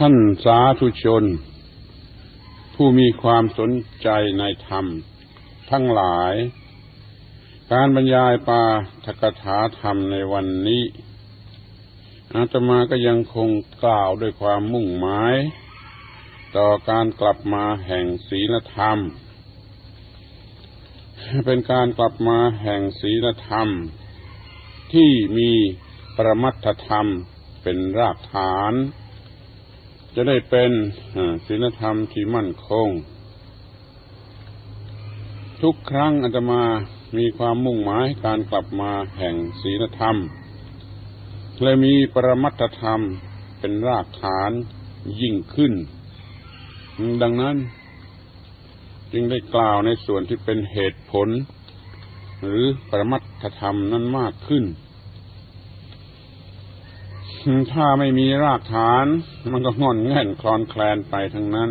ท่านสาธุชน ผู้มีความสนใจในธรรม ทั้งหลาย การบรรยายปาทกถาธรรมในวันนี้ อาตมาก็ยังคงกล่าวด้วยความมุ่งหมาย ต่อการกลับมาแห่งศีลธรรม เป็นการกลับมาแห่งศีลธรรม ที่มีประมัตธรรมเป็นรากฐาน จะได้เป็นศีลธรรมที่มั่นคง ทุกครั้งอาตมามีความมุ่งหมายการกลับมาแห่งศีลธรรมเลยมีปรมัตธรรมเป็นรากฐานยิ่งขึ้น ดังนั้น จึงได้กล่าวในส่วนที่เป็นเหตุผล หรือปรมัตธรรมนั้นมากขึ้น ถ้าไม่มีรากฐาน มันก็งอนแง่นคลอนแคลนไปทั้งนั้น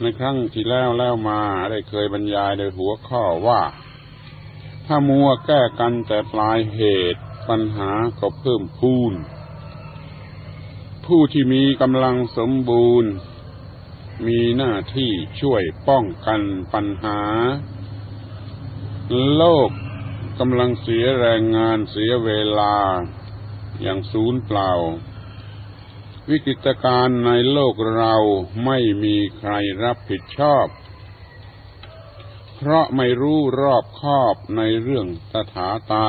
ในครั้งที่แล้วแล้วมาได้เคยบรรยายโดยหัวข้อว่า ถ้ามัวแก้กันแต่ปลายเหตุปัญหาก็เพิ่มพูน ผู้ที่มีกำลังสมบูรณ์ มีหน้าที่ช่วยป้องกันปัญหา โลกกำลังเสียแรงงานเสียเวลา อย่างศูนย์เปล่า วิกฤตการณ์ในโลกเราไม่มีใครรับผิดชอบ เพราะไม่รู้รอบคอบในเรื่องตถาตา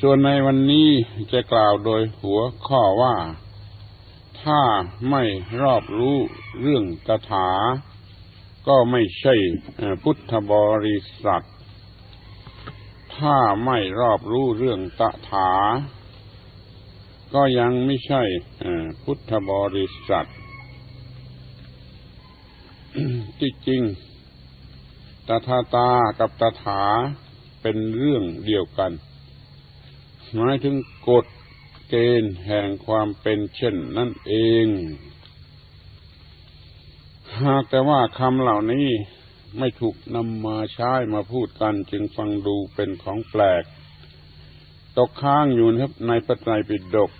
ส่วนในวันนี้จะกล่าวโดยหัวข้อว่า ถ้าไม่รอบรู้เรื่องตถาก็ไม่ใช่พุทธบริษัท ถ้าไม่รอบรู้เรื่องตถา ก็ยังไม่ใช่พุทธบริษัทที่จริงตถาตากับตถาเป็นเรื่องเดียวกัน หมายถึงกฎเกณฑ์แห่งความเป็นเช่นนั่นเอง หากแต่ว่าคำเหล่านี้ ไม่ถูกนำมาใช้มาพูดกันจึงฟังดูเป็นของแปลก ตกค้างอยู่นะครับในพระไตรปิฎก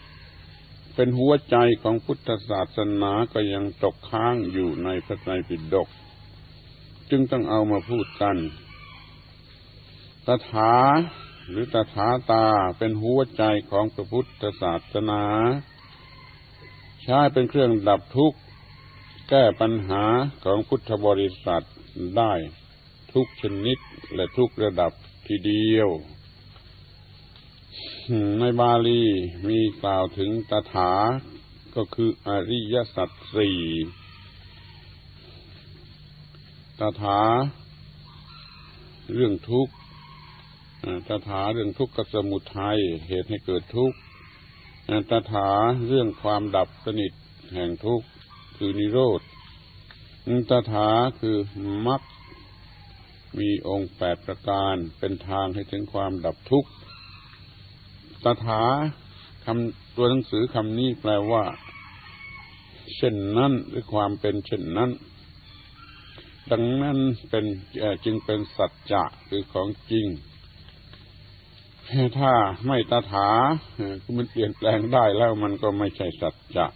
เป็นหัวใจของพุทธศาสนาก็ยังตกค้างอยู่ในพระไตรปิฎกจึงต้องเอามาพูดกันตถาหรือตถาตาเป็นหัวใจของพระพุทธศาสนา ใช้เป็นเครื่องดับทุกข์ แก้ปัญหาของพุทธบริษัทได้ทุกชนิดและทุกระดับทีเดียว ในบาลีมีกล่าวถึงตถาก็คืออริยสัจสี่ตถาเรื่องทุกข์ตถาเรื่องทุกข์กับสมุทัยเหตุให้เกิดทุกข์ตถาเรื่องความดับสนิทแห่งทุกข์ คือนิโรธตถาคือมรรคมีองค์แปดประการเป็นทางให้ถึงความดับทุกข์ตถาคำตัวหนังสือคำนี้แปลว่า เช่นนั้นหรือความเป็นเช่นนั้น ดังนั้นเป็นจึงเป็นสัจจะคือของจริง ถ้าไม่ตถาคือมันเปลี่ยนแปลงได้แล้วมันก็ไม่ใช่สัจจะ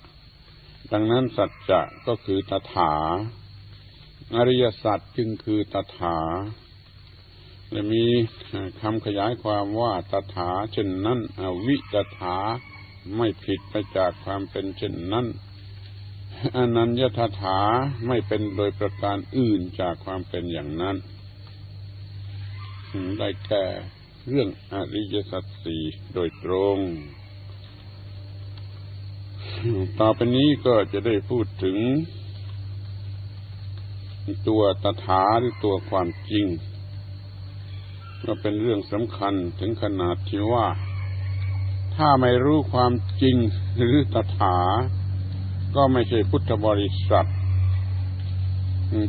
ดังนั้นสัจจะก็คือตถา อริยสัจจึงคือตถา และมีคำขยายความว่าตถาเช่นนั้นอวิตถาไม่ผิดไปจากความเป็นเช่นนั้นอนัญญตถาไม่เป็นโดยประการอื่นจากความเป็นอย่างนั้นได้แก่เรื่องอริยสัจสี่โดยตรง ต่อไปนี้ก็จะได้พูดถึง ตัวตถาหรือตัวความจริง ก็เป็นเรื่องสำคัญถึงขนาดที่ว่า ถ้าไม่รู้ความจริงหรือตถา ก็ไม่ใช่พุทธบริษัท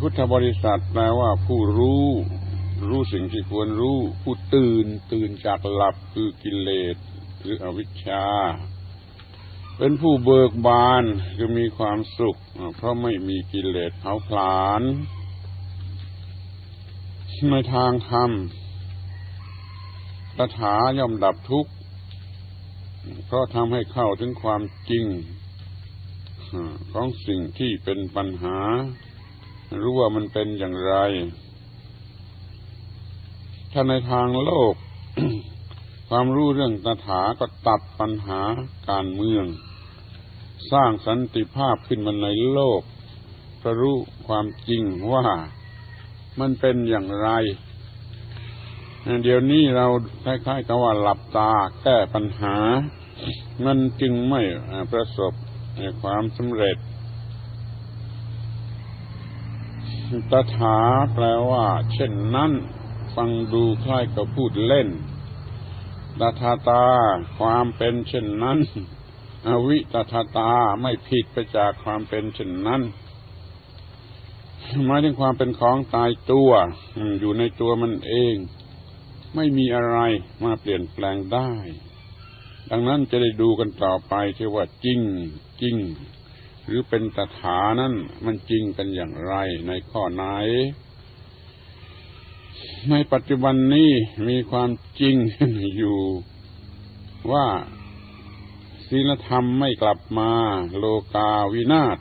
พุทธบริษัทแปลว่าผู้รู้รู้สิ่งที่ควรรู้ ผู้ตื่นตื่นจากหลับคือกิเลส หรืออวิชชา เป็นผู้เบิกบานคือมีความสุข เพราะไม่มีกิเลสเผาผลาญในทางธรรมตถาย่อมดับทุกข์เพราะทำให้เข้าถึงความจริงของสิ่งที่เป็นปัญหา รู้ว่ามันเป็นอย่างไร ถ้าในทางโลก ความรู้เรื่องตถาก็ตัดปัญหาการเมือง สร้างสันติภาพขึ้นมาในโลกพระรู้ความจริงว่ามันเป็นอย่างไร เดี๋ยวนี้เราคล้ายๆกับว่าหลับตาแก้ปัญหา มันจึงไม่ประสบความสำเร็จ ตถาแปลว่า เช่นนั้น ฟังดูคล้ายกับพูดเล่นตถาตา ความเป็นเช่นนั้น อวิตถาตาไม่ผิดไปจากความเป็นเช่นนั้นหมายถึงความเป็นของตายตัวอยู่ในตัวมันเอง ไม่มีอะไรมาเปลี่ยนแปลงได้ ดังนั้นจะได้ดูกันต่อไปที่ว่าจริงจริง หรือเป็นตถานั้นมันจริงกันอย่างไรในข้อไหน ในปัจจุบันนี้มีความจริงอยู่ว่า ศีลธรรมไม่กลับมา โลกาวินาศ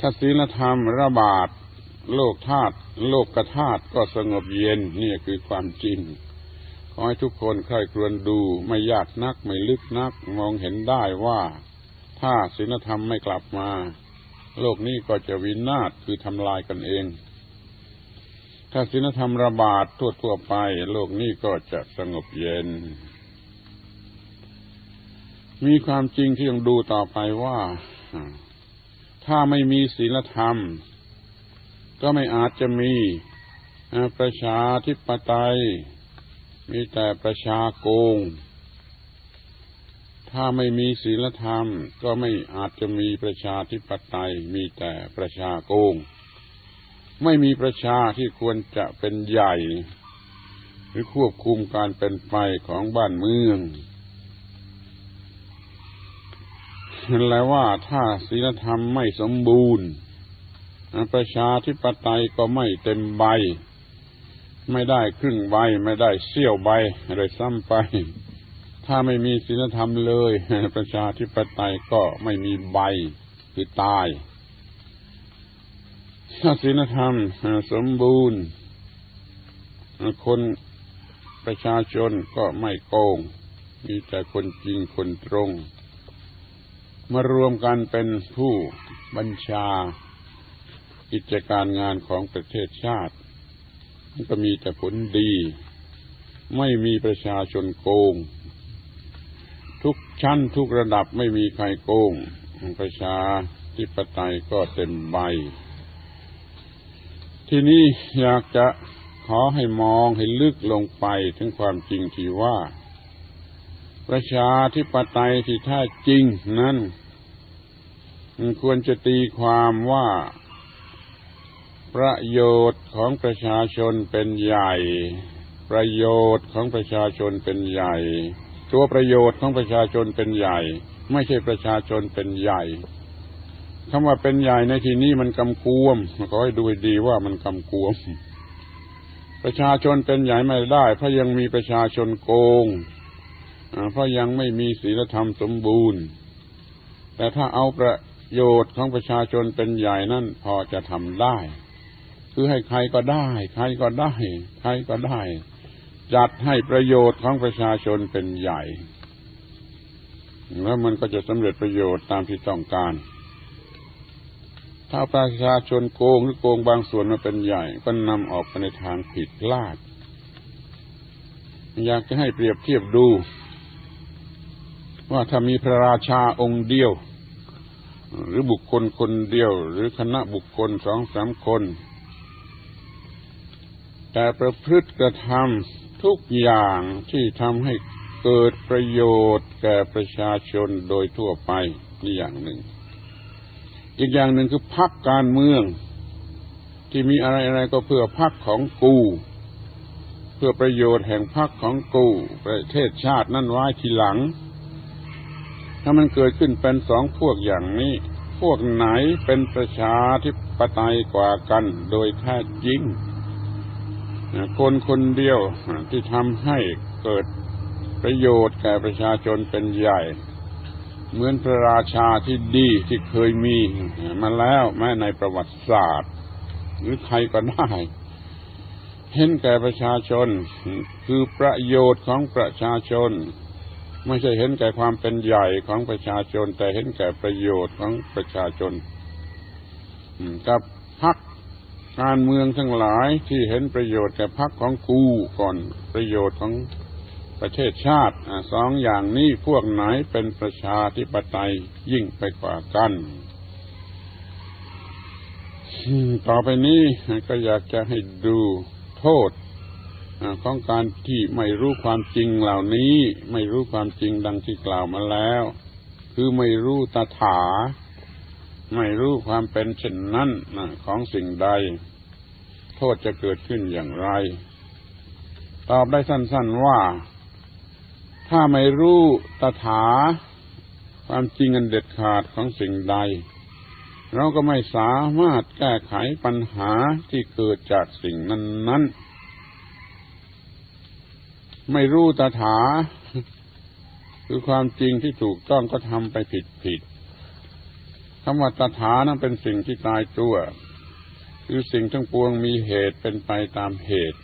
ถ้าศีลธรรมระบาด โลกธาตุโลกกธาตุก็สงบเย็นนี่คือความจริง ขอให้ทุกคนใครครวญดูไม่ยากนักไม่ลึกนักมองเห็นได้ว่า ถ้าศีลธรรมไม่กลับมา โลกนี้ก็จะวินาศคือทำลายกันเอง ถ้าศีลธรรมระบาดทั่วๆไป โลกนี้ก็จะสงบเย็น มีความจริงที่ต้องดูต่อไปว่า ถ้าไม่มีศีลธรรม ก็ไม่อาจจะมีประชาธิปไตย มีแต่ประชาโกง ถ้าไม่มีศีลธรรม ก็ไม่อาจจะมีประชาธิปไตย มีแต่ประชาโกง ไม่มีประชาที่ควรจะเป็นใหญ่ หรือควบคุมการเป็นไปของบ้านเมือง เห็นแล้วว่าถ้าศีลธรรมไม่สมบูรณ์ประชาธิปไตยก็ไม่เต็มใบ ไม่ได้ครึ่งใบ ไม่ได้เสี้ยวใบเลยซ้ำไป ถ้าไม่มีศีลธรรมเลย ประชาธิปไตยก็ไม่มีใบคือตาย ถ้าศีลธรรมสมบูรณ์ คนประชาชนก็ไม่โกง มีแต่คนจริงคนตรง มารวมกันเป็นผู้บัญชากิจการงานของประเทศชาติมันก็มีแต่ผลดี ไม่มีประชาชนโกง ทุกชั้นทุกระดับไม่มีใครโกง ประชาธิปไตยก็เต็มใบ ที่นี้อยากจะขอให้มองให้ลึกลงไปถึงความจริงที่ว่า ประชาธิปไตยที่แท้จริงนั้นควรจะตีความว่าประโยชน์ของประชาชนเป็นใหญ่ ประโยชน์ของประชาชนเป็นใหญ่ ตัวประโยชน์ของประชาชนเป็นใหญ่ ไม่ใช่ประชาชนเป็นใหญ่คำว่าเป็นใหญ่ในที่นี้มันกำกวมขอให้ดูดีว่ามันกำกวม ประชาชนเป็นใหญ่ไม่ได้เพราะยังมีประชาชนโกง เพราะยังไม่มีศีลธรรมสมบูรณ์ แต่ถ้าเอาประโยชน์ของประชาชนเป็นใหญ่นั่นพอจะทำได้ คือให้ใครก็ได้ ใครก็ได้ ใครก็ได้ จัดให้ประโยชน์ของประชาชนเป็นใหญ่ แล้วมันก็จะสำเร็จประโยชน์ตามที่ต้องการ ถ้าประชาชนโกงหรือโกงบางส่วนมาเป็นใหญ่ ก็นำออกไปในทางผิดพลาด อยากจะให้เปรียบเทียบดู ว่าถ้ามีพระราชาองค์เดียว หรือบุคคลคนเดียว หรือคณะบุคคลสองสามคน แต่ประพฤติกระทำทุกอย่างที่ทำให้เกิดประโยชน์แก่ประชาชนโดยทั่วไปนี่อย่างหนึ่ง อีกอย่างหนึ่งคือพักการเมือง ที่มีอะไรอะไรก็เพื่อพักของกูเพื่อประโยชน์แห่งพักของกู ประเทศชาตินั่นไว้ทีหลัง ถ้ามันเกิดขึ้นเป็นสองพวกอย่างนี้ พวกไหนเป็นประชาธิปไตยกว่ากันโดยแท้จริงคนคนเดียวที่ทำให้เกิดประโยชน์แก่ประชาชนเป็นใหญ่ เหมือนพระราชาที่ดีที่เคยมีมาแล้วแม้ในประวัติศาสตร์ หรือใครก็ได้เห็นแก่ประชาชนคือประโยชน์ของประชาชน ไม่ใช่เห็นแก่ความเป็นใหญ่ของประชาชน แต่เห็นแก่ประโยชน์ของประชาชนกับพักการเมืองทั้งหลายที่เห็นประโยชน์แก่พักของกูก่อนประโยชน์ของประเทศชาติสองอย่างนี้พวกไหนเป็นประชาธิปไตยยิ่งไปกว่ากัน ต่อไปนี้ก็อยากจะให้ดูโทษ ของการที่ไม่รู้ความจริงเหล่านี้ ไม่รู้ความจริงดังที่กล่าวมาแล้ว คือไม่รู้ตถา ไม่รู้ความเป็นเช่นนั้นของสิ่งใด โทษจะเกิดขึ้นอย่างไร ตอบได้สั้น ๆว่า ถ้าไม่รู้ตถา ความจริงอันเด็ดขาดของสิ่งใด เราก็ไม่สามารถแก้ไขปัญหาที่เกิดจากสิ่งนั้นๆ ไม่รู้ตถา คือความจริงที่ถูกต้องก็ทำไปผิดผิดคำว่าตถานั้นเป็นสิ่งที่ตายตัว คือสิ่งทั้งปวงมีเหตุเป็นไปตามเหตุ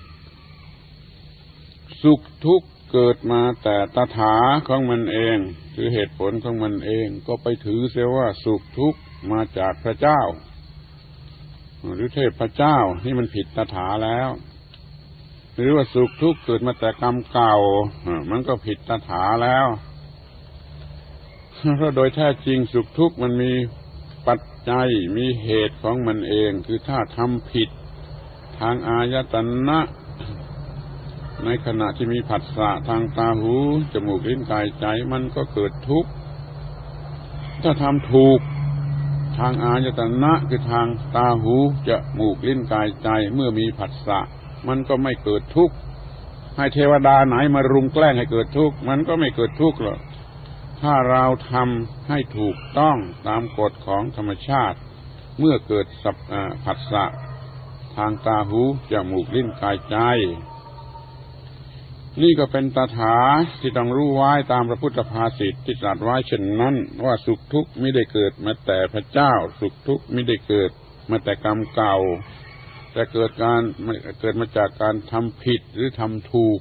สุขทุกข์เกิดมาแต่ตถาของมันเอง คือเหตุผลของมันเอง ก็ไปถือเสียว่าสุขทุกข์มาจากพระเจ้า หรือเทพพระเจ้านี่มันผิดตถาแล้ว หรือว่าสุขทุกข์เกิดมาแต่กรรมเก่า มันก็ผิดตถาแล้วเพราะโดยแท้จริงสุขทุกข์มันมีปัจจัยมีเหตุของมันเอง คือถ้าทำผิดทางอายตนะ ในขณะที่มีผัสสะทางตาหูจมูกลิ้นกายใจมันก็เกิดทุกข์ ถ้าทำถูกทางอายตนะคือทางตาหูจมูกลิ้นกายใจเมื่อมีผัสสะ มันก็ไม่เกิดทุกข์ให้เทวดาไหนมารุมแกล้งให้เกิดทุกข์มันก็ไม่เกิดทุกข์หรอกถ้าเราทำให้ถูกต้องตามกฎของธรรมชาติ เมื่อเกิดสับผัสสะทางตาหูจมูกลิ้นกายใจ นี่ก็เป็นตถาที่ต้องรู้ไว้ตามพระพุทธภาษิตที่ตรัสไว้เช่นนั้น ว่าสุขทุกข์ไม่ได้เกิดมาแต่พระเจ้า สุขทุกข์ไม่ได้เกิดมาแต่กรรมเก่า แต่เกิดการเกิดมาจากการทำผิดหรือทำถูก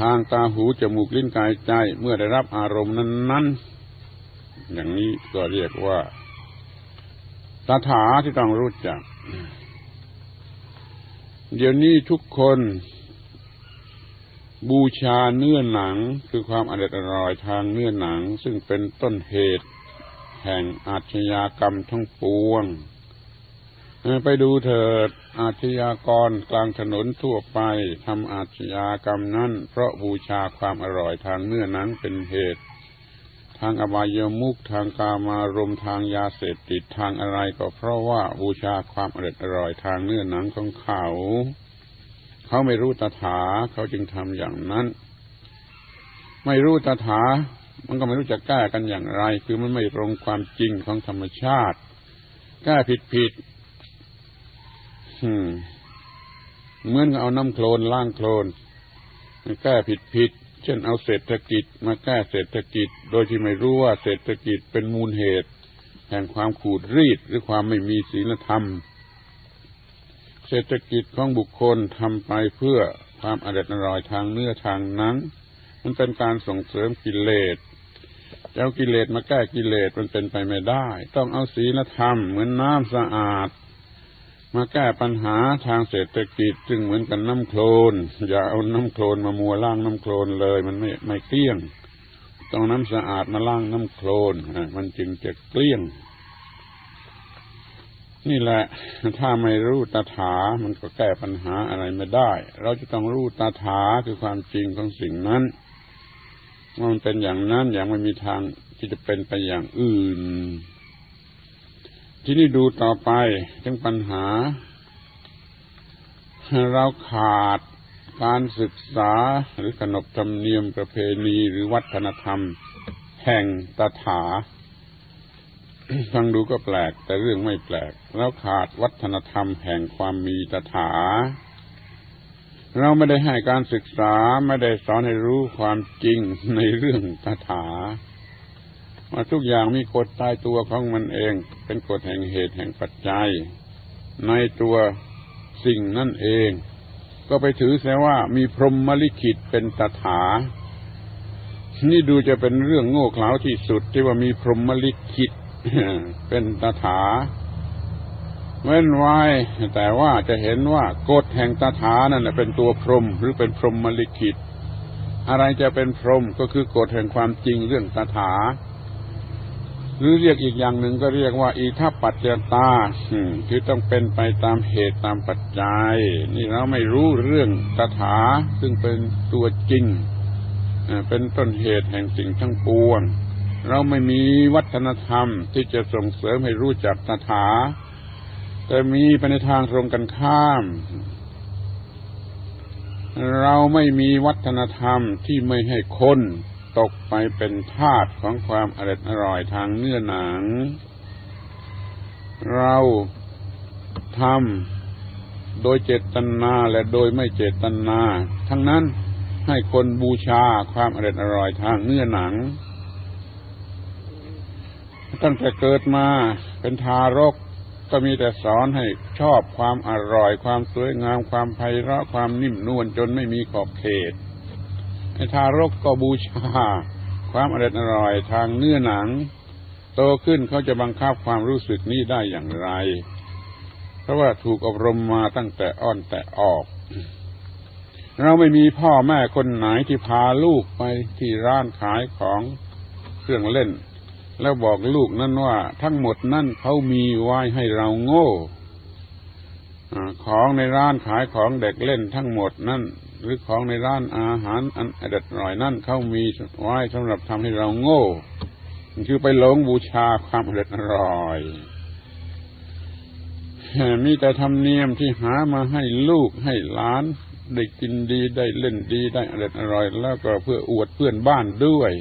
ทางตาหูจมูกลิ้นกายใจเมื่อได้รับอารมณ์นั้น ๆ อย่างนี้ก็เรียกว่าตถาที่ต้องรู้จัก เดี๋ยวนี้ทุกคน บูชาเนื้อหนังคือความอร่อยอร่อยทางเนื้อหนัง ซึ่งเป็นต้นเหตุ แห่งอาชญากรรมทั้งปวง ไปดูเถิด อาชญากรกลางถนนทั่วไปทำอาชญากรรมนั้น เพราะบูชาความอร่อยทางเนื้อนังเป็นเหตุ ทางอบายมุขทางกามารมทางยาเสพติดทางอะไรก็เพราะว่าบูชาความอร่อยอร่อยทางเนื้อหนังของเขา เขาไม่รู้ตถาเขาจึงทำอย่างนั้น ไม่รู้ตถา มันก็ไม่รู้จะแก้กันอย่างไร คือมันไม่ตรงความจริงของธรรมชาติแก้ผิดผิด เหมือนกับเอาน้ำโคลนล้างโคลนแก้ผิดผิด เช่นเอาเศรษฐกิจ มาแก้เศรษฐกิจ โดยที่ไม่รู้ว่าเศรษฐกิจเป็นมูลเหตุ แห่งความขูดรีดหรือความไม่มีศีลธรรม เศรษฐกิจของบุคคลทำไปเพื่อความอร่อยอร่อยทางเนื้อทางนังมันเป็นการส่งเสริมกิเลสจะเอากิเลสมาแก้กิเลสมันเป็นไปไม่ได้ ต้องเอาศีลธรรม เหมือนน้ำสะอาด มาแก้ปัญหาทางเศรษฐกิจซึ่งเหมือนกับน้ำโคลน อย่าเอาน้ำโคลนมามัวล้างน้ำโคลนเลย มันไม่ไม่เกลี้ยง ต้องน้ำสะอาดมาล้างน้ำโคลนมันจึงจะเกลี้ยง นี่แหละ ถ้าไม่รู้ตาถา มันก็แก้ปัญหาอะไรไม่ได้ เราจะต้องรู้ตาถาคือความจริงของสิ่งนั้นว่ามันเป็นอย่างนั้นอย่างไม่มีทางที่จะเป็นไปอย่างอื่น ที่นี่ดูต่อไปถึงปัญหา เราขาดการศึกษาหรือขนบธรรมเนียมประเพณีหรือวัฒนธรรม แห่งตถาฟังดูก็แปลก แต่เรื่องไม่แปลกแล้วขาดวัฒนธรรมแห่งความมีตถา เราไม่ได้ให้การศึกษาไม่ได้สอนให้รู้ความจริงในเรื่องตถา ทุกอย่างมีกฎตายตัวของมันเอง เป็นกฎแห่งเหตุแห่งปัจจัย ในตัวสิ่งนั่นเอง ก็ไปถือเสียว่ามีพรหมลิขิตเป็นตถา นี่ดูจะเป็นเรื่องโง่เขลาที่สุดที่ว่ามีพรหมลิขิตเป็นตถาเว้นไว้แต่ว่าจะเห็นว่ากฎแห่งตถานั่นแหละเป็นตัวพรหมหรือเป็นพรหมลิขิต อะไรจะเป็นพรหมก็คือกฎแห่งความจริงเรื่องตถา หรือเรียกอีกอย่างหนึ่งก็เรียกว่าอีทัปปัจจตาอืมคือต้องเป็นไปตามเหตุตามปัจจัย นี่เราไม่รู้เรื่องตถาซึ่งเป็นตัวจริงเอ่อเป็นต้นเหตุแห่งสิ่งทั้งปวง เราไม่มีวัฒนธรรมที่จะส่งเสริมให้รู้จักตถา แต่มีไปในทางตรงกันข้าม เราไม่มีวัฒนธรรมที่ไม่ให้คน ตกไปเป็นทาสของความอร่อยอร่อยทางเนื้อหนัง เราทำโดยเจตนาและโดยไม่เจตนา ทั้งนั้นให้คนบูชาความอร่อยอร่อยทางเนื้อหนัง ตั้งแต่เกิดมาเป็นทารกก็มีแต่สอนให้ชอบความอร่อยความสวยงามความไพเราะความนิ่มนวลจนไม่มีขอบเขต ทารกก็บูชา ความอร่อยอร่อยทางเนื้อหนัง โตขึ้นเขาจะบังคับความรู้สึกนี้ได้อย่างไร เพราะว่าถูกอบรมมาตั้งแต่อ้อนแต่ออก เราไม่มีพ่อแม่คนไหนที่พาลูกไปที่ร้านขายของเครื่องเล่น แล้วบอกลูกนั่นว่า ทั้งหมดนั่นเขามีไว้ให้เราโง่ของในร้านขายของเด็กเล่นทั้งหมดนั่น หรือของในร้านอาหารอันอร่อยนั่นเขามีไว้สำหรับทำให้เราโง่คือไปหลงบูชาความอร่อยมีแต่ธรรมเนียมที่หามาให้ลูกให้หลาน ได้กินดีได้เล่นดีได้อร่อยแล้วก็เพื่ออวดเพื่อนบ้านด้วย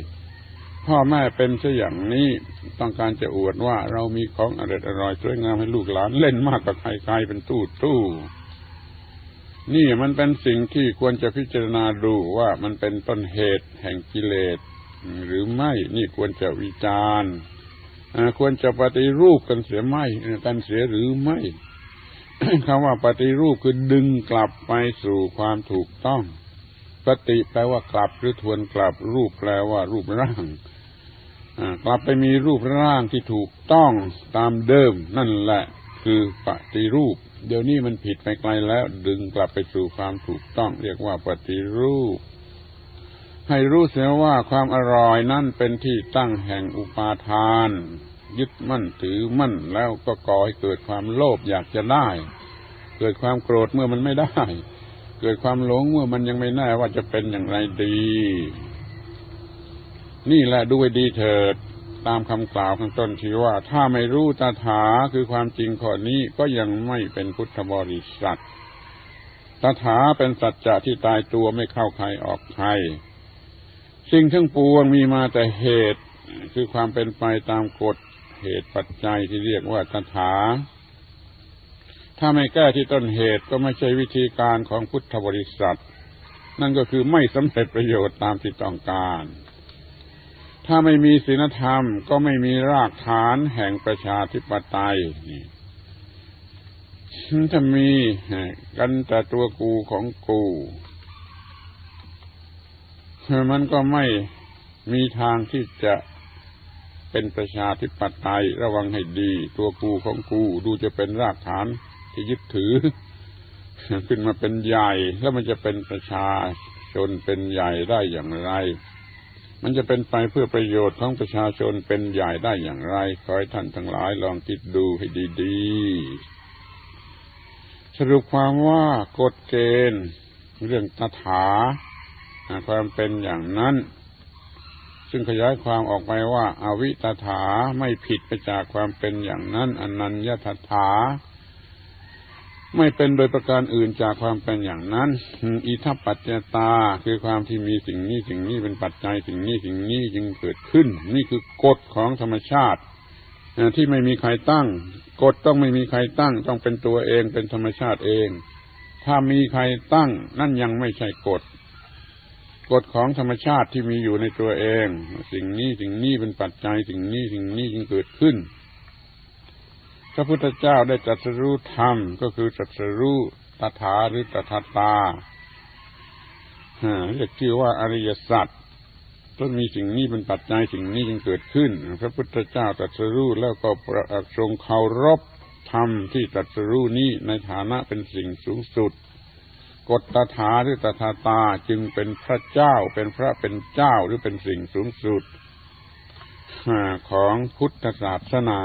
พ่อแม่เป็นซะอย่างนี้ต้องการจะอวดว่าเรามีของอร่อยอร่อยสวยงามให้ลูกหลานเล่นมากกว่าใครๆเป็นตู้ตู้ นี่มันเป็นสิ่งที่ควรจะพิจารณาดูว่ามันเป็นต้นเหตุแห่งกิเลส หรือไม่นี่ควรจะวิจารณ์ควรจะปฏิรูปกันเสียไหมกันเสียหรือไม่คำว่าปฏิรูปคือดึงกลับไปสู่ความถูกต้อง ปฏิแปลว่ากลับหรือทวนกลับรูปแปลว่ารูปร่างกลับไปมีรูปร่างที่ถูกต้องตามเดิม นั่นแหละคือปฏิรูปเดี๋ยวนี้มันผิดไปไกลแล้ว ดึงกลับไปสู่ความถูกต้อง เรียกว่าปฏิรูป ให้รู้เสียว่าความอร่อยนั่นเป็นที่ตั้งแห่งอุปาทาน ยึดมั่นถือมั่นแล้วก็ก่อให้เกิดความโลภอยากจะได้ เกิดความโกรธเมื่อมันไม่ได้ เกิดความหลงเมื่อมันยังไม่แน่ว่าจะเป็นอย่างไรดี นี่แหละดูให้ดีเถิด ตามคำกล่าวข้างต้นที่ว่า ถ้าไม่รู้ตถาคือความจริงข้อนี้ก็ยังไม่เป็นพุทธบริษัทตถาเป็นสัจจะที่ตายตัวไม่เข้าใครออกใครสิ่งทั้งปวงมีมาแต่เหตุ คือความเป็นไปตามกฎเหตุปัจจัยที่เรียกว่าตถา ถ้าไม่แก้ที่ต้นเหตุก็ไม่ใช่วิธีการของพุทธบริษัท นั่นก็คือไม่สำเร็จประโยชน์ตามที่ต้องการ ถ้าไม่มีศีลธรรม ก็ไม่มีรากฐานแห่งประชาธิปไตยนี่ถ้ามีกันแต่ตัวกูของกูมันก็ไม่มีทางที่จะเป็นประชาธิปไตยระวังให้ดี ตัวกูของกูดูจะเป็นรากฐานที่ยึดถือ ขึ้นมาเป็นใหญ่ แล้วมันจะเป็นประชาชนเป็นใหญ่ได้อย่างไร มันจะเป็นไปเพื่อประโยชน์ของประชาชนเป็นใหญ่ได้อย่างไรขอให้ท่านทั้งหลายลองคิดดูให้ดีๆ สรุปความว่ากฎเกณฑ์ เรื่องตถาความเป็นอย่างนั้น ซึ่งขยายความออกไปว่าอาวิตถาไม่ผิดไปจากความเป็นอย่างนั้นอนัญญตถา ไม่เป็นโดยประการอื่นจากความเป็นอย่างนั้นอิทัปปัจจตาคือความที่มีสิ่งนี้สิ่งนี้เป็นปัจจัยสิ่งนี้สิ่งนี้จึงเกิดขึ้น นี่คือกฎของธรรมชาติที่ไม่มีใครตั้ง กฎต้องไม่มีใครตั้ง ต้องเป็นตัวเองเป็นธรรมชาติเอง ถ้ามีใครตั้ง นั่นยังไม่ใช่กฎกฎของธรรมชาติที่มีอยู่ในตัวเอง สิ่งนี้สิ่งนี้เป็นปัจจัยสิ่งนี้สิ่งนี้จึงเกิดขึ้น พระพุทธเจ้าได้ตรัสรู้ธรรมก็คือตรัสรู้ตถาหรือตถาตาเรียกชื่อว่าอริยสัจต้องมีสิ่งนี้เป็นปัจจัยสิ่งนี้จึงเกิดขึ้น พระพุทธเจ้าตรัสรู้แล้วก็ประทรงเคารพธรรมที่ตรัสรู้นี้ในฐานะเป็นสิ่งสูงสุดกฎตถาหรือตถาตาจึงเป็นพระเจ้าเป็นพระเป็นเจ้าหรือเป็นสิ่งสูงสุดของพุทธศาสนา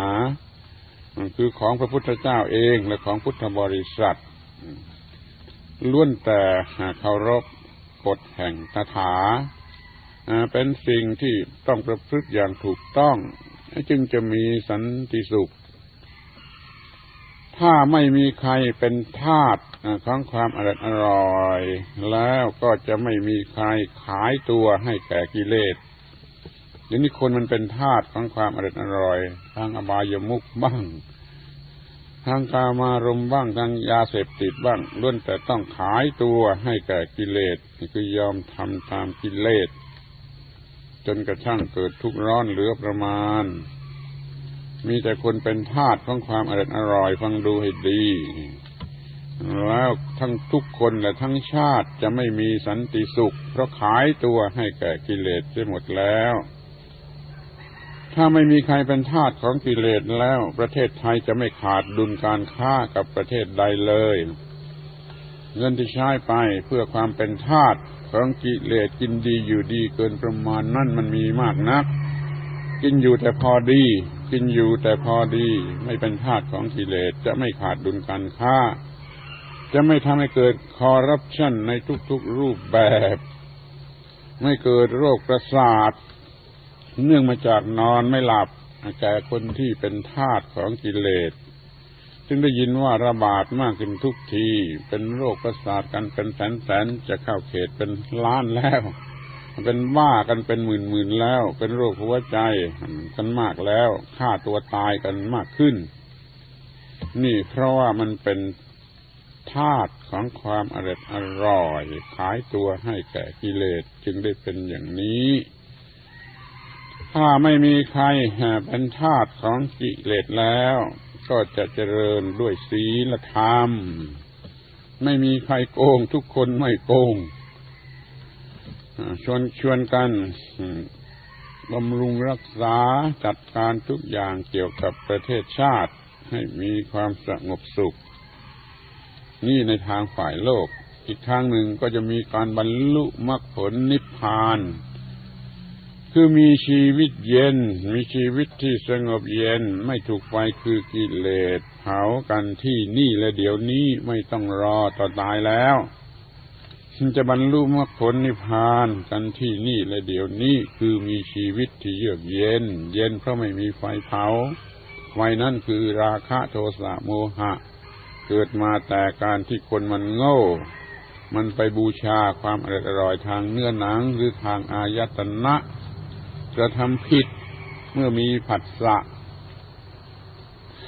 คือของพระพุทธเจ้าเองและของพุทธบริษัทล้วนแต่เคารพกฎแห่งตถาเป็นสิ่งที่ต้องประพฤติอย่างถูกต้อง จึงจะมีสันติสุข ถ้าไม่มีใครเป็นทาสของความอร่อยอร่อย แล้วก็จะไม่มีใครขายตัวให้แก่กิเลส เดี๋ยวนี้คนมันเป็นทาสของความอร่อยอร่อย ทางอบายมุกบ้าง ทางกามารมบ้างทางยาเสพติดบ้างล้วนแต่ต้องขายตัวให้แก่กิเลสคือยอมทำตามกิเลสจนกระทั่งเกิดทุกข์ร้อนเหลือประมาณ มีแต่คนเป็นทาสของความอร่อยอร่อยฟังดูให้ดี แล้วทั้งทุกคนและทั้งชาติจะไม่มีสันติสุข เพราะขายตัวให้แก่กิเลสไปหมดแล้ว ถ้าไม่มีใครเป็นทาสของกิเลสแล้ว ประเทศไทยจะไม่ขาดดุลการค้ากับประเทศใดเลย เงินที่ใช้ไปเพื่อความเป็นทาสของกิเลสกินดีอยู่ดีเกินประมาณนั่นมันมีมากนัก กินอยู่แต่พอดี กินอยู่แต่พอดี ไม่เป็นทาสของกิเลสจะไม่ขาดดุลการค้า จะไม่ทำให้เกิดคอร์รัปชันในทุกๆรูปแบบ ไม่เกิดโรคประสาท เนื่องมาจากนอนไม่หลับแก่คนที่เป็นทาสของกิเลสจึงได้ยินว่าระบาดมากขึ้นทุกที เป็นโรคประสาทกันเป็นแสนแสนจะเข้าเขตเป็นล้านแล้ว เป็นบ้ากันเป็นหมื่นหมื่นแล้ว เป็นโรคหัวใจกันมากแล้วฆ่าตัวตายกันมากขึ้น นี่เพราะว่ามันเป็นธาตุของความอร่อยอร่อย ขายตัวให้แก่กิเลสจึงได้เป็นอย่างนี้ ถ้าไม่มีใครเป็นธาตุของกิเลสแล้ว ก็จะเจริญด้วยศีลธรรม ไม่มีใครโกงทุกคนไม่โกงชวนชวนกันบำรุงรักษาจัดการทุกอย่างเกี่ยวกับประเทศชาติให้มีความสงบสุข นี่ในทางฝ่ายโลก อีกทางหนึ่งก็จะมีการบรรลุมรรคผลนิพพาน คือมีชีวิตเย็น มีชีวิตที่สงบเย็น ไม่ถูกไฟคือกิเลสเผากันที่นี่และเดี๋ยวนี้ไม่ต้องรอต่อตายแล้วจะบรรลุมรรคผลนิพพานกันที่นี่และเดี๋ยวนี้คือมีชีวิตที่เยือกเย็น เย็นเพราะไม่มีไฟเผาไฟนั่นคือราคะโทสะโมหะ เกิดมาแต่การที่คนมันโง่ มันไปบูชาความอร่อยทางเนื้อหนังหรือทางอายตนะ กระทำผิด เมื่อมีผัสสะ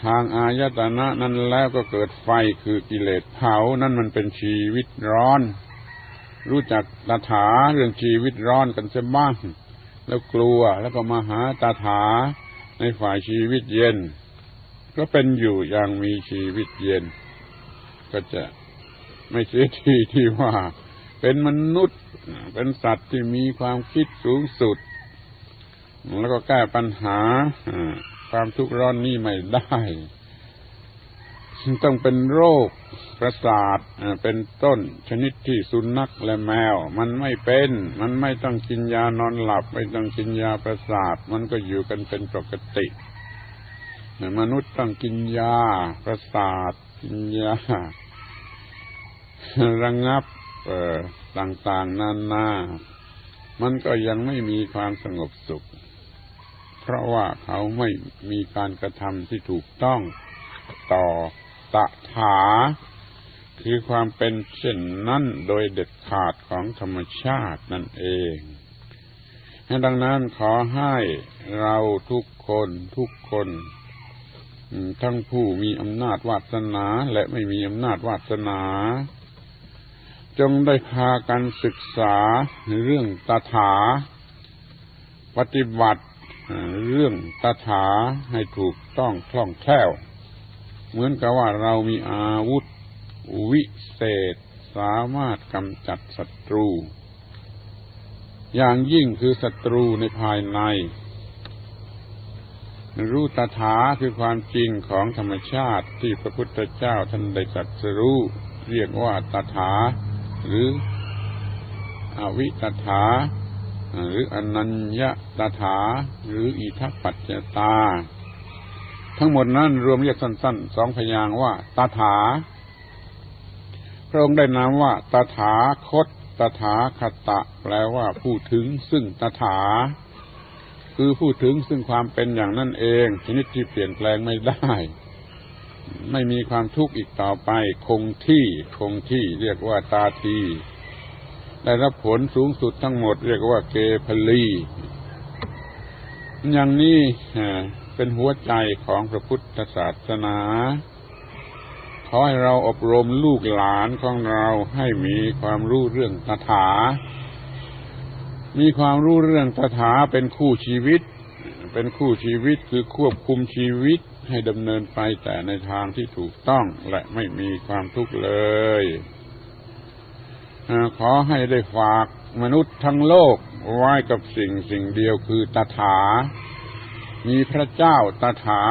ทางอายตนะนั้นแล้วก็เกิดไฟคือกิเลสเผา นั่นมันเป็นชีวิตร้อน รู้จักตาถาเรื่องชีวิตร้อนกันจะบ้าง แล้วกลัวแล้วก็มาหาตาถาในฝ่ายชีวิตเย็น ก็เป็นอยู่อย่างมีชีวิตเย็น ก็จะไม่เสียทีที่ว่า เป็นมนุษย์เป็นสัตว์ที่มีความคิดสูงสุด แล้วก็แก้ปัญหาความทุกข์ร้อนนี้ไม่ได้ต้องเป็นโรคประสาทเป็นต้นชนิดที่สุนัขและแมว มันไม่เป็น มันไม่ต้องกินยานอนหลับ ไม่ต้องกินยาประสาท มันก็อยู่กันเป็นปกติ มนุษย์ต้องกินยาประสาท กินยาระงงับต่างๆนานา มันก็ยังไม่มีความสงบสุข เพราะว่าเขาไม่มีการกระทำที่ถูกต้องต่อตถา คือความเป็นเช่นนั้นโดยเด็ดขาดของธรรมชาตินั่นเองดังนั้นขอให้เราทุกคนทุกคน ทั้งผู้มีอำนาจวาสนาและไม่มีอำนาจวาสนา จงได้พากันศึกษาเรื่องตถา ปฏิบัติ เรื่องตถาให้ถูกต้องคล่องแคล่ว เหมือนกับว่าเรามีอาวุธวิเศษสามารถกำจัดศัตรู อย่างยิ่งคือศัตรูในภายใน รู้ตถาคือความจริงของธรรมชาติที่พระพุทธเจ้าท่านได้ตรัสรู้ เรียกว่าตถาหรืออวิตถา หรืออนัญญตถา หรืออิทัปปัจจตา ทั้งหมดนั้นรวมเรียกสั้นๆสองพยางว่าตถา พระองค์ได้นามว่าตถาคตตถาคตะ แปลว่าผู้ถึงซึ่งตถา คือผู้ถึงซึ่งความเป็นอย่างนั่นเอง ชนิดที่เปลี่ยนแปลงไม่ได้ ไม่มีความทุกข์อีกต่อไป คงที่คงที่เรียกว่าตาที ได้รับผลสูงสุดทั้งหมด เรียกว่าเกพลีอย่างนี้เป็นหัวใจของพระพุทธศาสนา ขอให้เราอบรมลูกหลานของเราให้มีความรู้เรื่องตถา มีความรู้เรื่องตถาเป็นคู่ชีวิต เป็นคู่ชีวิตคือควบคุมชีวิตให้ดำเนินไปแต่ในทางที่ถูกต้องและไม่มีความทุกข์เลย ขอให้ได้ฝากมนุษย์ทั้งโลกไว้กับสิ่งสิ่งเดียวคือตถา มีพระเจ้าตถา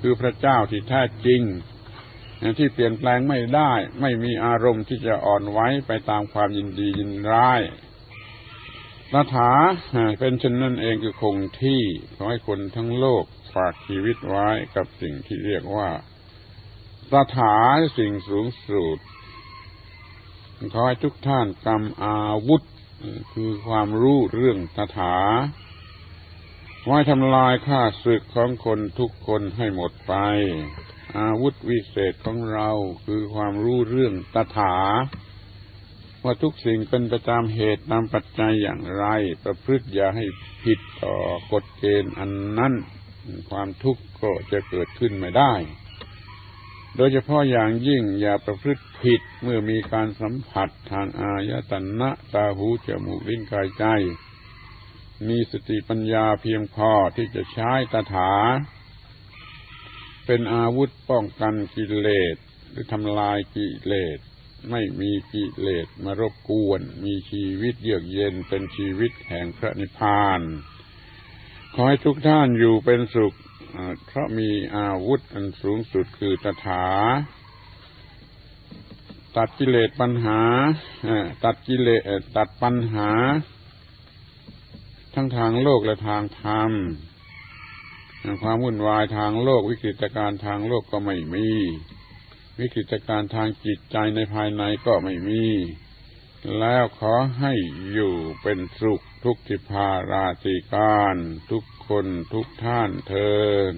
คือพระเจ้าที่แท้จริงที่เปลี่ยนแปลงไม่ได้ ไม่มีอารมณ์ที่จะอ่อนไหวไปตามความยินดียินร้ายตถาเป็นเช่นนั่นเองคือคงที่ขอให้คนทั้งโลกฝากชีวิตไว้กับสิ่งที่เรียกว่าตถาสิ่งสูงสุด ขอให้ทุกท่านกำอาวุธ คือความรู้เรื่องตถาไว้ทำลายข้าศึกของคนทุกคนให้หมดไป อาวุธวิเศษของเราคือความรู้เรื่องตถา ว่าทุกสิ่งเป็นไปตามเหตุตามปัจจัยอย่างไร ประพฤติอย่าให้ผิดต่อกฎเกณฑ์อันนั้น ความทุกข์ก็จะเกิดขึ้นไม่ได้ โดยเฉพาะอย่างยิ่งอย่าประพฤติ ผิดเมื่อมีการสัมผัสทางอายตนะตาหูจมูกลิ้นกายใจ มีสติปัญญาเพียงพอที่จะใช้ตถา เป็นอาวุธป้องกันกิเลสหรือทำลายกิเลสไม่มีกิเลสมารบกวน มีชีวิตเยือกเย็นเป็นชีวิตแห่งพระนิพพาน ขอให้ทุกท่านอยู่เป็นสุขเพราะมีอาวุธอันสูงสุดคือตถา ตัดกิเลสปัญหาตัดกิเลสตัดปัญหา ทั้งทางโลกและทางธรรมความวุ่นวายทางโลกวิกฤตการณ์ทางโลกก็ไม่มี วิกฤตการณ์ทางจิตใจในภายในก็ไม่มี แล้วขอให้อยู่เป็นสุขทุกทิพาราศีการ ทุกคนทุกท่านเทิน